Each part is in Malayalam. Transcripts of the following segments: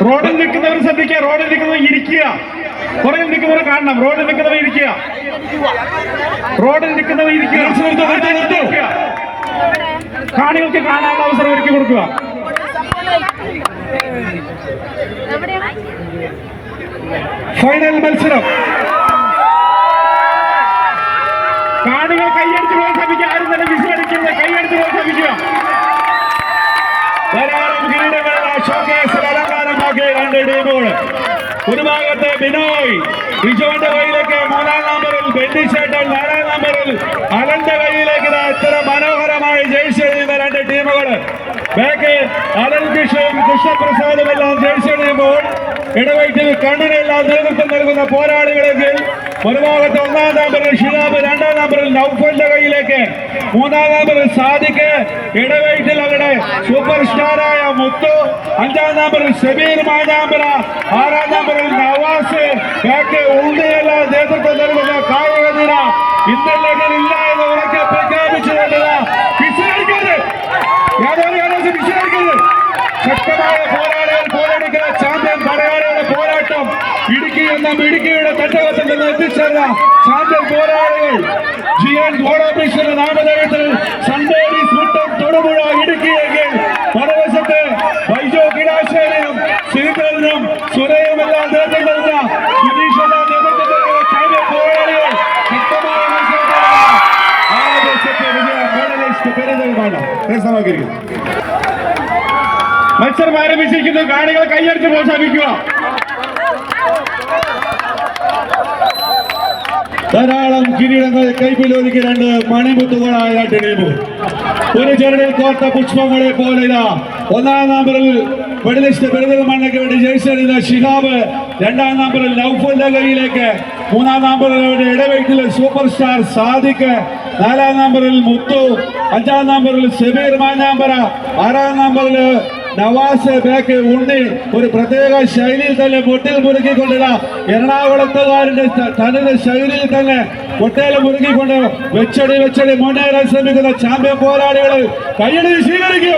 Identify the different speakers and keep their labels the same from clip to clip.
Speaker 1: റോഡിൽ നിൽക്കുന്നവർ ശ്രദ്ധിക്കുക. റോഡിൽ നിൽക്കുന്നവർ ഇരിക്കുക. പുറകിൽ നിൽക്കുന്നവർ കാണണം. റോഡിൽ നിൽക്കുന്നവർ ഇരിക്കുക. റോഡിൽ നിൽക്കുന്നവർ ഇരിക്കുക. കാണികൾക്ക് കാണാനുള്ള അവസരം ഒരുക്കി കൊടുക്കുക. ഫൈനൽ മത്സരം. കാണികൾ കൈയടിച്ച് പ്രോത്സാഹിപ്പിക്കുക. ആരും തന്നെ വിസ്മരിക്കുന്നത് കൈയടിച്ച് പ്രോത്സാഹിപ്പിക്കുക. ധാരാളം അലങ്കാരമാക്കിയ രണ്ട് ടീമുകൾ. ഒരു ഭാഗത്ത് ബിനോയ് വിജുവിന്റെ കയ്യിലേക്ക് മൂന്നാം നമ്പറിൽ ബെന്നിശേട്ടൻ നാലാം നമ്പറിൽ അലന്റെ കയ്യിലേക്ക് ഇത്ര മനോഹരമായി കഴിയുന്ന രണ്ട് ടീമുകൾ. ബാക്ക് അലൻ കൃഷ്ണയും കൃഷ്ണപ്രസാദും എല്ലാം കഴിയുമ്പോൾ ഇടവയറ്റിൽ കണ്ണിനെല്ലാം നേതൃത്വം നൽകുന്ന പോരാളികളെങ്കിൽ ഒരു ഭാഗത്ത് ഒന്നാം നമ്പറിൽ ഷിഹാബ് രണ്ടാം നമ്പറിൽ നൗഫലിന്റെ കയ്യിലേക്ക്. മൂന്നാം നമ്പറിൽ സാദിഖ് ഇടവേറ്റിൽ അവിടെ സൂപ്പർ സ്റ്റാറായ മുത്തു. അഞ്ചാം നമ്പറിൽ ഷബീർ മാഞ്ഞാമ്പല ആറാം നമ്പറിൽ നവാസ്. ബാക്ക് ഉള്ളിയെല്ലാം നേതൃത്വം നൽകുന്ന കായിക നിര ഇന്നല്ലെങ്കിൽ ഇല്ല. എന്ന ഇടുക്കിയുടെ തട്ടകത്തിൽ നിന്ന് എത്തിച്ചേർന്ന ചാമ്പ്യൻ പോരാളികൾ. ജി എൻ ഗോഡോഫീസിന്റെ നാമധേയത്തിൽ സൺഡേരീസ് സൂട്ടം തൊടുപുഴ ഇടുക്കിയെങ്കിൽ മറുവശത്ത് വൈജോ കിടാശേനയും ശ്രീധരനും സുരയുമെല്ലാം നേതൃത്വം നൽകുന്ന സുനീഷെല്ലാം നേതൃത്വം നൽകുന്ന ചാമ്പ്യൻ പോരാളികൾ ശക്തമായ മത്സരത്തിലാണ് ആദ്യത്തെ വിജയം മെഡലിസ്റ്റ് പെരുന്തൽമണ്ണ കരസ്ഥമാക്കിയിരിക്കുന്നു മത്സരം ആരംഭിച്ചിരിക്കുന്നു. കാണികൾ കൈയടിച്ച് പ്രോത്സാഹിപ്പിക്കുക. ധാരാളം കിരീടങ്ങൾ കൈപ്പിലൊരുക്കി രണ്ട് മണിമുത്തുകളായ ടീമുകൾ ഒരു ചെറുതിൽ കോർത്ത പുഷ്പങ്ങളെ പോലെ ഒന്നാം നമ്പറിൽ മെഡലിസ്റ്റ് പെരുന്തൽമണ്ണയ്ക്ക് വേണ്ടി ജയിച്ചെടുത്ത ഷിഹാബ് രണ്ടാം നമ്പറിൽ നൌഫലിന്റെ കയ്യിലേക്ക് മൂന്നാം നമ്പറിൽ അവരുടെ ഇടവെട്ടിലെ സൂപ്പർ സ്റ്റാർ സാദിഖ് നാലാം നമ്പറിൽ മുത്തു അഞ്ചാം നമ്പറിൽ സെബീർ മാഞ്ഞാമ്പറ ആറാം നമ്പറിൽ നവാസ് ബാക്ക് ഉണ്ണി ഒരു പ്രത്യേക ശൈലിയിൽ തന്നെ പൊട്ടിൽ മുറുക്കിക്കൊണ്ടില്ല എറണാകുളത്തുകാരുടെ തനത് ശൈലിയിൽ തന്നെ പൊട്ടേൽ മുറുക്കിക്കൊണ്ട് വെച്ചടി വെച്ചടി മുന്നേറാൻ ശ്രമിക്കുന്ന ചാമ്പ്യൻ പോരാളികൾ കയ്യടി സ്വീകരിക്കൂ.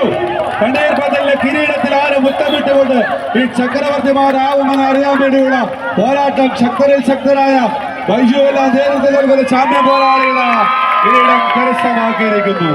Speaker 1: കണ്ണീർ പന്തലിലെ കിരീടത്തിൽ ആര് മുത്തമിട്ടുകൊണ്ട് ഈ ചക്രവർത്തിമാരാവുമെന്ന് അറിയാൻ വേണ്ടിയുള്ള പോരാട്ടം ശക്തരിൽ ശക്തരായ വൈജു എല്ലാം നേതൃത്വം നൽകുന്ന ചാമ്പ്യൻ പോരാളികളാണ് കിരീടം കരസ്ഥമാക്കിയിരിക്കുന്നു.